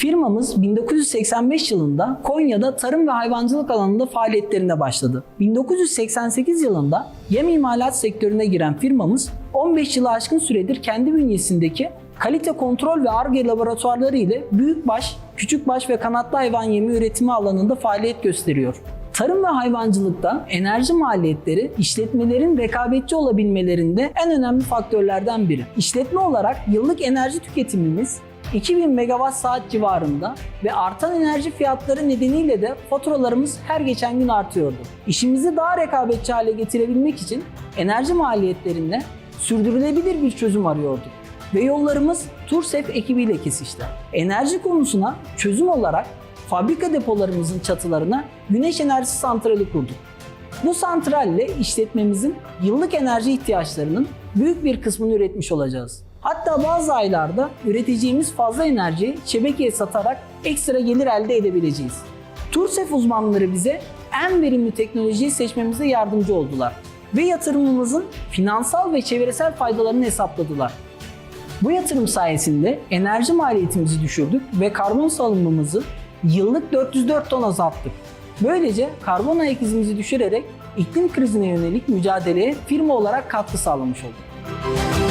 Firmamız 1985 yılında Konya'da tarım ve hayvancılık alanında faaliyetlerine başladı. 1988 yılında yem imalat sektörüne giren firmamız 15 yılı aşkın süredir kendi bünyesindeki kalite kontrol ve ARGE laboratuvarları ile büyükbaş, küçükbaş ve kanatlı hayvan yemi üretimi alanında faaliyet gösteriyor. Tarım ve hayvancılıkta enerji maliyetleri işletmelerin rekabetçi olabilmelerinde en önemli faktörlerden biri. İşletme olarak yıllık enerji tüketimimiz 2000 megawatt saat civarında ve artan enerji fiyatları nedeniyle de faturalarımız her geçen gün artıyordu. İşimizi daha rekabetçi hale getirebilmek için enerji maliyetlerine sürdürülebilir bir çözüm arıyorduk ve yollarımız Tursef ekibiyle kesişti. Enerji konusuna çözüm olarak fabrika depolarımızın çatılarına güneş enerjisi santrali kurduk. Bu santralle işletmemizin yıllık enerji ihtiyaçlarının büyük bir kısmını üretmiş olacağız. Hatta bazı aylarda üreteceğimiz fazla enerjiyi şebekeye satarak ekstra gelir elde edebileceğiz. Tursef uzmanları bize en verimli teknolojiyi seçmemize yardımcı oldular ve yatırımımızın finansal ve çevresel faydalarını hesapladılar. Bu yatırım sayesinde enerji maliyetimizi düşürdük ve karbon salınımımızı yıllık 404 ton azalttık. Böylece karbon ayak izimizi düşürerek iklim krizine yönelik mücadeleye firma olarak katkı sağlamış olduk.